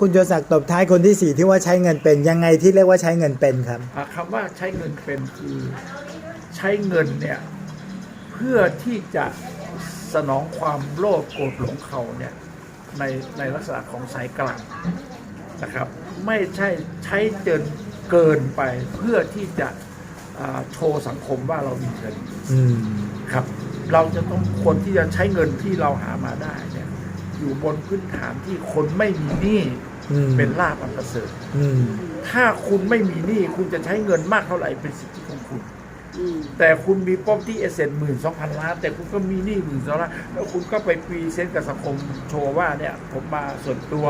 คุณโจศักดิ์ตบท้ายคนที่สี่ที่ว่าใช้เงินเป็นยังไงที่เรียกว่าใช้เงินเป็นครับอะคำว่าใช้เงินเป็นคือใช้เงินเนี่ยเพื่อที่จะสนองความโลภโกรธหลงเขาเนี่ยในในลักษณะของสายกลางนะครับ ไม่ใช่ใช้เกินเกินไปเพื่อที่จะอ่าโชว์สังคมว่าเรามีเงินอืมครับ เราจะต้องคนที่จะใช้เงินที่เราหามาได้เนี่ย อยู่บนพื้นฐานที่คนไม่มีหนี้อืมเป็นลาภอันประเสริฐอืมถ้าคุณไม่มีหนี้คุณจะใช้เงินมากเท่าไหร่เป็นสิทธิของคุณอืมแต่คุณมีป้อมที่เอเซนหมื่นสองพันล้าน แต่คุณก็มีหนี้หมื่นสองล้านแล้วคุณก็ไปพรีเซนต์กับสังคมโชว์ว่าเนี่ยผมมาส่วนตัว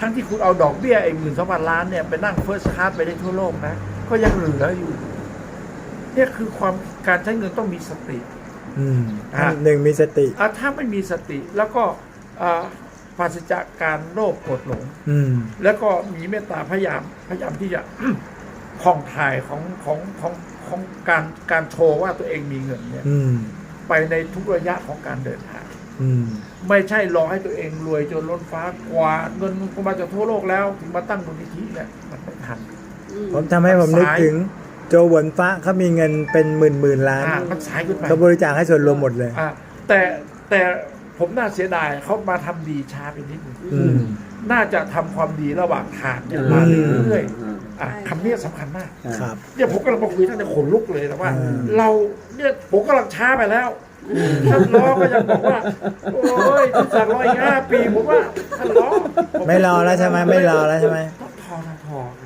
ทั้งที่คุณเอาดอกเบี้ยไอ้หมื่นสองพันล้านเนี่ยไปนั่งเฟิร์สคลาสไปได้ทั่วโลกนะ ก็ยังเหลืออยู่เนี่ยคือความการใช้เงินต้องมีสติอืมอะหนึ่งมีสติอะถ้าไม่มีสติแล้วก็อ่า ปราศจากการโลภโกรธหลงอืมแล้วก็มีเมตตาพยายามพยายามที่จะผ่องถ่ายของของของของการการโชว์ว่าตัวเองมีเงินเนี่ยอืมไปในทุกระยะของการเดินทางอืมไม่ใช่รอให้ตัวเองรวยจนล้นฟ้ากว่าดเงินก็มาจากทั่วโลกแล้ว ถึงมาตั้งมูลนิธิเนี่ยมันไม่ทันอืมผมทำให้ผมนึกสายถึงโจหวนฟ้าเขามีเงินเป็นหมื่นหมื่นล้านอ่ามันสายเกินไปเขาบริจาคให้ส่วนรวมหมดเลยอ่าแต่แต่ ผมน่าเสียดายเขามาทำดีช้าไปนิดนึงอืม น่าจะทำความดีระหว่างทางเนี่ยอืมมาเรื่อยๆอะคำนี้สำคัญมาก ครับ เนี่ยผมกำลังมาคุยท่านจะขนลุกเลยนะว่า อืม เราเนี่ยผมกำลังช้าไปแล้วท่านล้อก็ยังบอกว่าโอ้ยที่สั่งรออีกห้าปีผมว่าท่านล้อผไม่รอแล้วใช่ไหมไม่รอแล้วใช่ไหม ต้องทอทอทอ